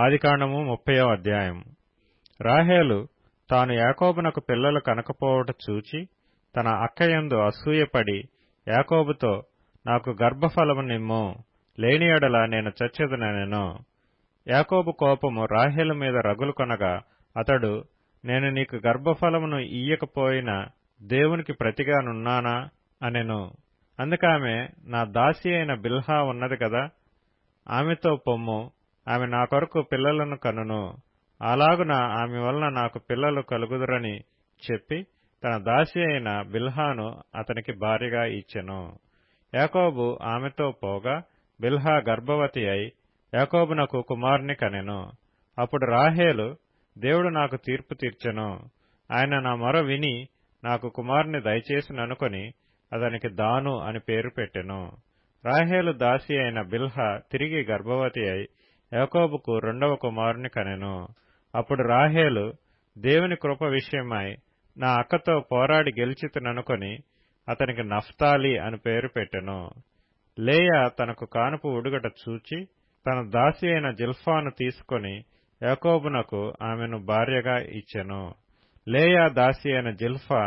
ఆదికాండము ముప్పయో అధ్యాయం రాహేలు తాను యాకోబునకు పిల్లలు కనకపోవట చూచి తన అక్కయందు అసూయపడి యాకోబుతో నాకు గర్భఫలము నిమ్ము లేని ఎడల నేను చచ్చేదనెను యాకోబు కోపము రాహేలు మీద రగులు కొనగా అతడు నేను నీకు గర్భఫలమును ఇయ్యకపోయినా దేవునికి ప్రతిగానున్నానా? అనెను. అందుకామె నా దాసి అయిన బిల్హా ఉన్నది కదా ఆమెతో పొమ్ము ఆమె నా కొరకు పిల్లలను కనును. అలాగున ఆమె వలన నాకు పిల్లలు కలుగుదురని చెప్పి తన దాసి అయిన బిల్హాను అతనికి భార్యగా ఇచ్చెను. యాకోబు ఆమెతో పోగా బిల్హా గర్భవతి అయి యాకోబునకు కుమారుని కనెను. అప్పుడు రాహేలు దేవుడు నాకు తీర్పు తీర్చెను. ఆయన నా మొర విని నాకు కుమారుని దయచేసిననుకొని అతనికి దాను అని పేరు పెట్టెను. రాహేలు దాసి అయిన బిల్హా తిరిగి గర్భవతి అయి యాకోబుకు రెండవ కుమారుని కనెను. అప్పుడు రాహేలు దేవుని కృప విషయమై నా అక్కతో పోరాడి గెలిచితుననుకొని అతనికి నఫ్తాలి అని పేరు పెట్టెను. లేయా తనకు కానుపు ఉడుగట చూచి తన దాసి అయిన జిల్ఫాను తీసుకొని యాకోబునకు ఆమెను భార్యగా ఇచ్చెను. లేయా దాసి అయిన జిల్ఫా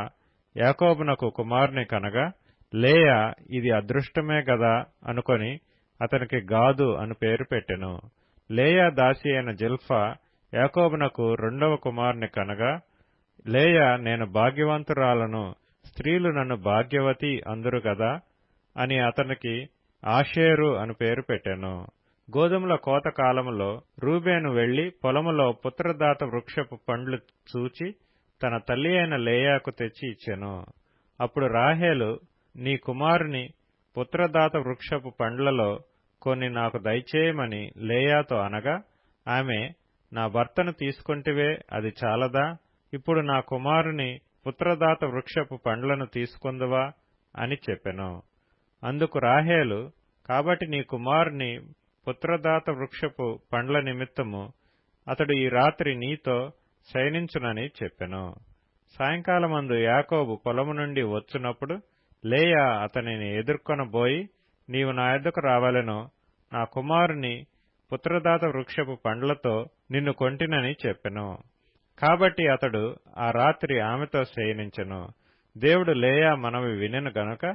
యాకోబునకు కుమారుని కనగా లేయా ఇది అదృష్టమే గదా అనుకొని అతనికి గాదు అని పేరు పెట్టెను. లేయా దాసి అయిన జిల్ఫా యాకోబునకు రెండవ కుమారుని కనగా లేయా నేను భాగ్యవంతురాలను స్త్రీలు నన్ను భాగ్యవతి అందురు గదా అని అతనికి ఆషేరు అని పేరు పెట్టెను. గోధుమల కోత కాలంలో రూబేను వెళ్ళి పొలములో పుత్రదాత వృక్షపు పండ్లు చూచి తన తల్లి అయిన లేయాకు తెచ్చి ఇచ్చెను. అప్పుడు రాహేలు నీ కుమారుని పుత్రదాత వృక్షపు పండ్లలో కొన్ని నాకు దయచేయమని లేయాతో అనగా ఆమె నా భర్తను తీసుకుంటివే అది చాలదా? ఇప్పుడు నా కుమారుని పుత్రదాత వృక్షపు పండ్లను తీసుకుందువా? అని చెప్పెను. అందుకు రాహేలు కాబట్టి నీ కుమారుని పుత్రదాత వృక్షపు పండ్ల నిమిత్తము అతడు ఈ రాత్రి నీతో శయనించునని చెప్పెను. సాయంకాలమందు యాకోబు పొలము నుండి వచ్చినప్పుడు లేయా అతనిని ఎదుర్కొనబోయి నీవు నా ఎద్దకు రావాలెనో నా కుమారుని పుత్రదాత వృక్షపు పండ్లతో నిన్ను కొంటినని చెప్పెను. కాబట్టి అతడు ఆ రాత్రి ఆమెతో శయనించెను. దేవుడు లేయా మనవి వినెను గనుక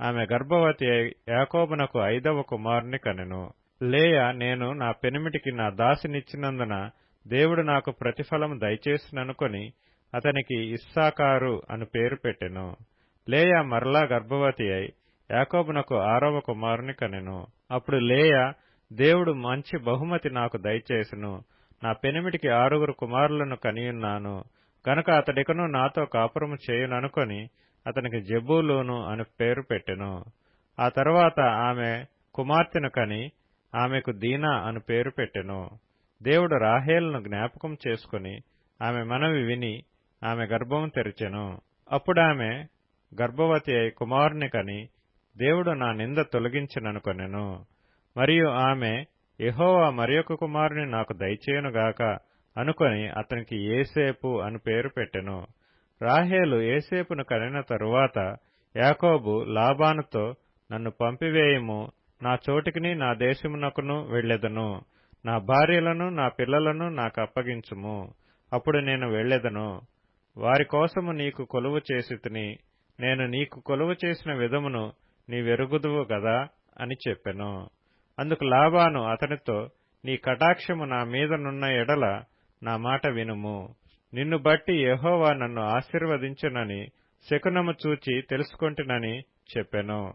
ఆమె గర్భవతి యాకోబునకు ఐదవ కుమారుని కనెను. లేయా నేను నా పెనిమిటికి నా దాసినిచ్చినందున దేవుడు నాకు ప్రతిఫలం దయచేసిననుకొని అతనికి ఇస్సాకారు అని పేరు పెట్టెను. లేయా మరలా గర్భవతి అయి యాకోబునకు ఆరవ కుమారుని కనెను అప్పుడు లేయా దేవుడు మంచి బహుమతి నాకు దయచేసును నా పెనిమిటికి ఆరుగురు కుమారులను కనియున్నాను. గనక అతడికను నాతో కాపురము చేయుననుకొని అతనికి జబ్బులోను అని పేరు పెట్టెను. ఆ తర్వాత ఆమె కుమార్తెను కని ఆమెకు దీనా అని పేరు పెట్టెను. దేవుడు రాహేల్ను జ్ఞాపకం చేసుకుని ఆమె మనవి విని ఆమె గర్భం తెరిచెను. అప్పుడామె గర్భవతి అయి కుమారుని కని దేవుడు నా నింద తొలగించిననుకొనెను. మరియు ఆమె యహోవా మరియొక కుమారుని నాకు దయచేయనుగాక అనుకొని అతనికి ఏసేపు అని పేరు పెట్టెను. రాహేలు ఏసేపును కనిన తరువాత యాకోబు లాబానుతో నన్ను పంపివేయము నా చోటికిని నా దేశమునకును వెళ్ళెదను నా భార్యలను నా పిల్లలను నాకు అప్పగించుము అప్పుడు నేను వెళ్ళెదను వారి కోసము నీకు కొలువు చేసి నేను నీకు కొలువు చేసిన విధమును నీవెరుగుదువు గదా అని చెప్పెను. అందుకు లాబాను అతనితో నీ కటాక్షము నా మీదనున్న ఎడల నా మాట వినుము. నిన్ను బట్టి యహోవా నన్ను ఆశీర్వదించునని శకునము చూచి తెలుసుకొంటినని చెప్పెను.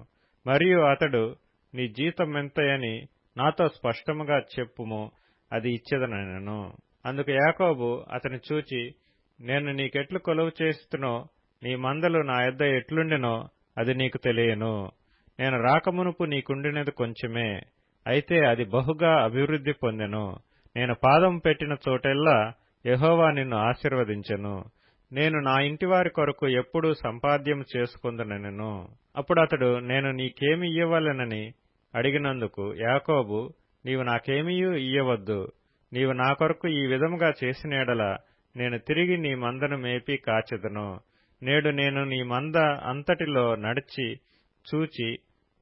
మరియు అతడు నీ జీతం ఎంతయని నాతో స్పష్టముగా చెప్పుము అది ఇచ్చేదనను అందుకు యాకోబు అతని చూచి నేను నీకెట్లు కొలువు చేస్తునో నీ మందలు నా యొద్ద ఎట్లుండెనో అది నీకు తెలియను. నేను రాకమునుపు నీకుండినది కొంచెమే అయితే అది బహుగా అభివృద్ధి పొందెను. నేను పాదం పెట్టిన చోటెల్లా యహోవా నిన్ను ఆశీర్వదించెను. నేను నా ఇంటివారి కొరకు ఎప్పుడూ సంపాద్యం చేసుకుందనెను అప్పుడు అతడు నేను నీకేమి ఇయ్యవలెనని అడిగినందుకు యాకోబు నీవు నాకేమీయూ ఇయ్యవద్దు. నీవు నా కొరకు ఈ విధముగా చేసినేడల నేను తిరిగి నీ మందను మేపి కాచెదను. నేడు నేను నీ మంద అంతటిలో నడిచి చూచి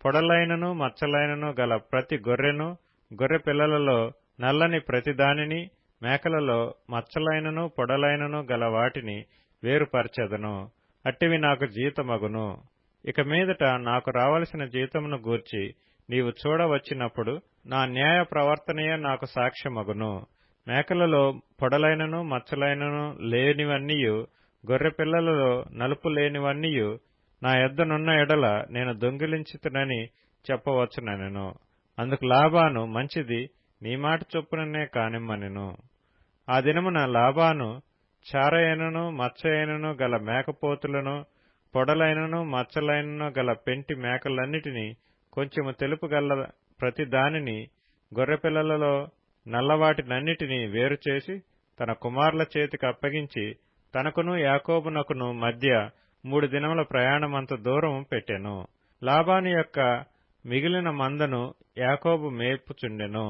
పొడలైనను మచ్చలైనను గల ప్రతి గొర్రెను గొర్రె పిల్లలలో నల్లని ప్రతిదానిని మేకలలో మచ్చలైనను పొడలైనను గల వాటిని వేరుపరచెదను. అట్టివి నాకు జీతమగును. ఇక మీదట నాకు రావలసిన జీతమును గూర్చి నీవు చూడవచ్చినప్పుడు నా న్యాయ ప్రవర్తనయే నాకు సాక్ష్యమగును. మేకలలో పొడలైనను మచ్చలైనను లేనివన్నీయు గొర్రె పిల్లలలో నలుపు లేనివన్నీయు నా ఎద్దనున్న ఎడల నేను దొంగిలించుతునని చెప్పవచ్చునెను అందుకు లాబాను మంచిది నీ మాట చొప్పుననే కానిమ్మనెను. ఆ దినమున లాబాను చారయనను మచ్చయనను గల మేకపోతులను పొడలైనను మచ్చలైనను గల పెంటి మేకలన్నిటినీ కొంచెము తెలుపు గల ప్రతి దానిని గొర్రెపిల్లలలో నల్లవాటినన్నిటినీ వేరుచేసి తన కుమారుల చేతికి అప్పగించి తనకును యాకోబునకును మధ్య మూడు దినముల ప్రయాణమంత దూరం పెట్టెను. లాబాను యొక్క మిగిలిన మందను యాకోబు మేపుచుండెను.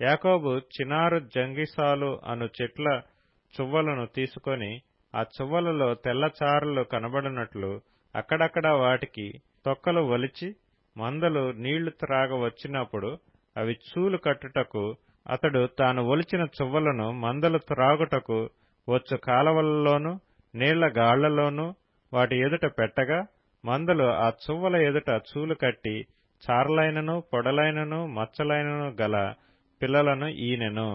యాకోబు చినారు జంగిసాలు అను చెట్ల చువ్వలను తీసుకొని ఆ చువ్వలలో తెల్లచారలు కనబడినట్లు అక్కడక్కడ వాటికి తొక్కలు వలిచి మందలు నీళ్ళు త్రాగ వచ్చినప్పుడు అవి చూలు కట్టుటకు అతడు తాను ఒలిచిన చువ్వలను మందలు త్రాగుటకు వచ్చు కాలవలలోనూ నీళ్ళ గాళ్ళలోనూ వాటి ఎదుట పెట్టగా మందలు ఆ చువ్వల ఎదుట చూలు కట్టి చారలైనను పొడలైనను మచ్చలైనను గల పిల్లలను ఈనెను.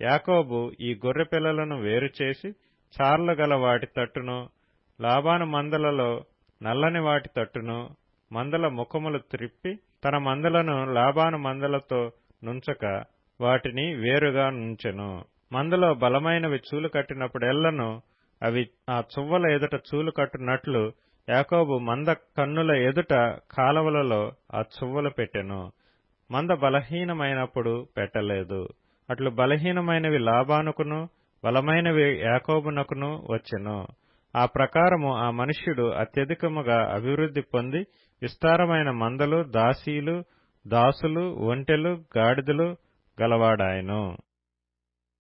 యాకోబు ఈ గొర్రె పిల్లలను వేరుచేసి చార్లు గల వాటి తట్టును లాబాను మందలలో నల్లని వాటి తట్టును మందల ముఖములు త్రిప్పి తన మందలను లాబాను మందలతో నుంచక వాటిని వేరుగా నుంచెను. మందలో బలమైనవి చూలు కట్టినప్పుడెల్లను అవి ఆ చువ్వల ఎదుట చూలు కట్టునట్లు యాకోబు మంద కన్నుల ఎదుట కాలవలలో ఆ చువ్వలు పెట్టెను. మంద బలహీనమైనప్పుడు పెట్టలేదు. అట్లు బలహీనమైనవి లాభానుకును బలమైనవి యాకోబునకును వచ్చెను. ఆ ప్రకారము ఆ మనుష్యుడు అత్యధికముగా అభివృద్ధి పొంది విస్తారమైన మందలు దాసీలు దాసులు ఒంటెలు గాడిదలు గలవాడాయను.